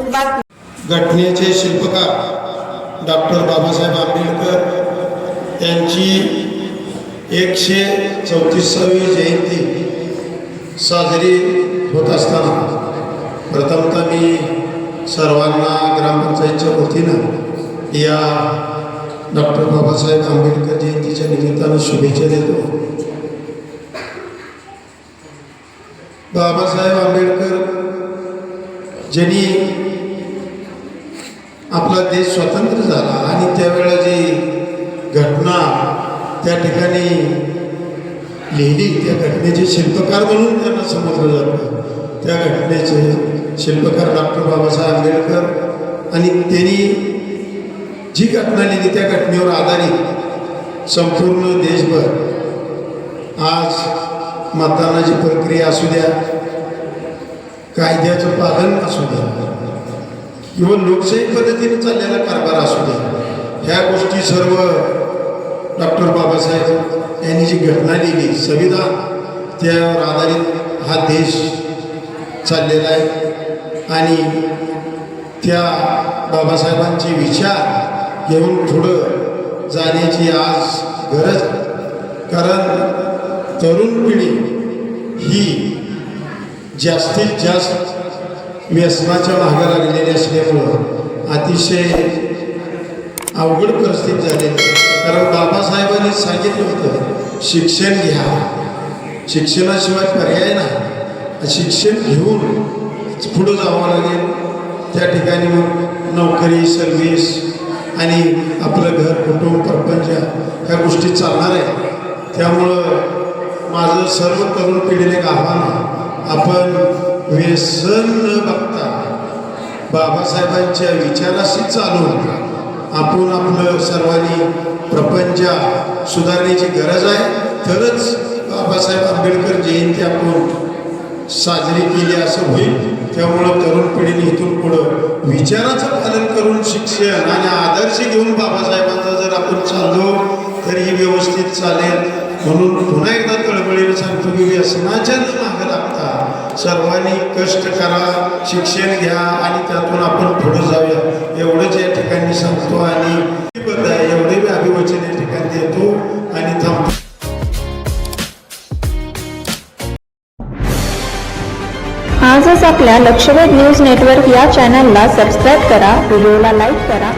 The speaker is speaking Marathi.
बातमी घटनेचे शिल्पकार डॉक्टर बाबासाहेब आंबेडकर यांची एकशे चौतीसावी जयंती साजरी होत असताना प्रथमतः मी सर्वांना ग्रामपंचायतच्या वतीनं या डॉक्टर बाबासाहेब आंबेडकर जयंतीच्या निमित्तानं शुभेच्छा देतो. बाबासाहेब आंबेडकर ज्यांनी आपला देश स्वतंत्र झाला आणि त्यावेळेला जी घटना त्या ठिकाणी लिहिली त्या घटनेचे शिल्पकार म्हणून त्यांना समजलं जातं. त्या घटनेचे शिल्पकार डॉक्टर बाबासाहेब आंबेडकर आणि त्यांनी जी घटना लिहिली त्या घटनेवर आधारित संपूर्ण देशभर आज मतदानाची प्रक्रिया असू द्या कायद्याचं पालन असू द्या. किंवा लोकशाही पद्धतीने चाललेला कारभार असू दे ह्या गोष्टी सर्व डॉक्टर बाबासाहेब यांनी जी घटना लिहिली संविधान त्यावर आधारित हा देश चाललेला आहे. आणि त्या बाबासाहेबांचे विचार घेऊन पुढं जाण्याची आज गरज कारण तरुण पिढी ही जास्तीत जास्त व्यसनाच्या मागे लागलेली असल्यामुळं अतिशय अवघड परिस्थिती झालेली कारण बाबासाहेबांनी सांगितलं होतं शिक्षण घ्या. शिक्षणाशिवाय पर्याय नाही. शिक्षण घेऊन पुढं जावं लागेल. त्या ठिकाणी मग नोकरी सर्व्हिस आणि आपलं घर कुटुंब प्रपंच ह्या गोष्टी चालणार आहे त्यामुळं माझं सर्व तरुण पिढीने एक आव्हान आहे. आपण व्यसन न बघता बाबासाहेबांच्या विचाराशी चालून आपण आपलं सर्वांनी प्रपंच सुधारण्याची गरज आहे. तरच बाबासाहेब आंबेडकर जयंती आपण साजरी केली असं होईल. त्यामुळं तरुण पिढीने इथून पुढं विचाराचं पालन करून शिक्षण आणि आदर्श घेऊन बाबासाहेबांचा जर आपण चाललो तर ही व्यवस्थित चालेल. म्हणून पुन्हा एकदा तळमळीने सांगतो की व्यसनाच्या सर्वांनी कष्ट करा शिक्षण घ्या आणि त्यातून आपण पुढे जाऊया. एवढंच या ठिकाणी सांगतो आणि एवढे मी अभिवचन या ठिकाणी देतो आणि थांबतो. आजच आपल्या लक्षवेध न्यूज नेटवर्क या चॅनलला सबस्क्राईब करा व्हिडिओला लाईक करा.